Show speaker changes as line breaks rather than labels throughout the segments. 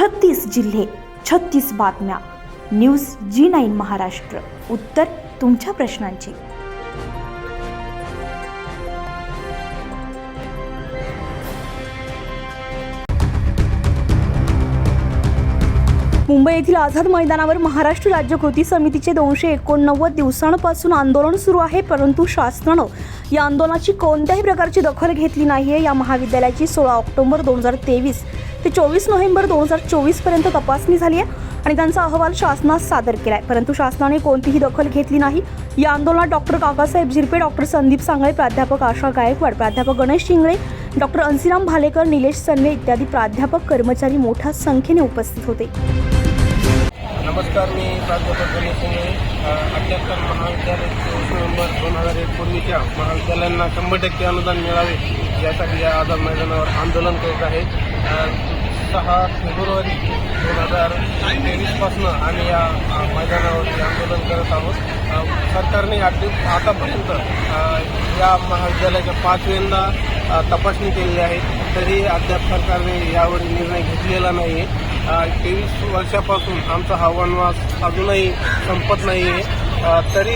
छत्तीस जिल्हे छत्तीस बातम्या. न्यूज जी नाईन महाराष्ट्र. उत्तर तुमच्या प्रश्नांची. मुंबई येथील आझाद मैदानावर महाराष्ट्र राज्य कृती समितीचे दोनशे एकोणनव्वद दिवसांपासून आंदोलन सुरू आहे परंतु शासनानं या आंदोलनाची कोणत्याही प्रकारची दखल घेतली नाहीये. या महाविद्यालयाची सोळा ऑक्टोबर दोन हजार तेवीस ते चोवीस नोव्हेंबर दोन हजार चोवीसपर्यंत तपासणी झाली आहे आणि त्यांचा अहवाल शासनास सादर केला आहे. परंतु शासनाने कोणतीही दखल घेतली नाही. या आंदोलनात डॉक्टर काकासाहेब झिरपे डॉक्टर संदीप सांगळे प्राध्यापक आशा गायकवाड प्राध्यापक गणेश शिंगळे डॉक्टर अंसिराम भालेकर निलेश सन्वे इत्यादी प्राध्यापक कर्मचारी मोठ्या संख्येने उपस्थित होते.
नमस्कार मी प्राध्यापक गणेश शिंगळे. अठ्याहत्तर महाविद्यालय चोवीस नोव्हेंबर दोन हजार एकोणीसच्या महाविद्यालयांना शंभर टक्के अनुदान मिळावे. यासाठी या आझाद मैदानावर आंदोलन करत आहे. सहा फेब्रुवारी दोन हजार तेवीसपासून आम्ही या मैदानावरती आंदोलन करत आहोत. सरकारने आधी आतापर्यंत या महाविद्यालयाच्या पाचव्यांदा वेळेला तपासणी केलेली आहे. तरी अद्याप सरकारने यावर निर्णय घेतलेला नाही आहे तेवीस वर्षापासून आमचा हा वनवास अजूनही संपत नाही आहे तरी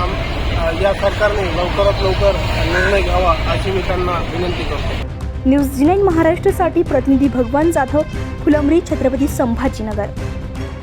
आम- या सरकारने लवकरात लवकर निर्णय घ्यावा अशी मी त्यांना विनंती करतो.
न्यूज महाराष्ट्रासाठी प्रतिनिधी भगवान जाधव फुलंबरी छत्रपती संभाजीनगर.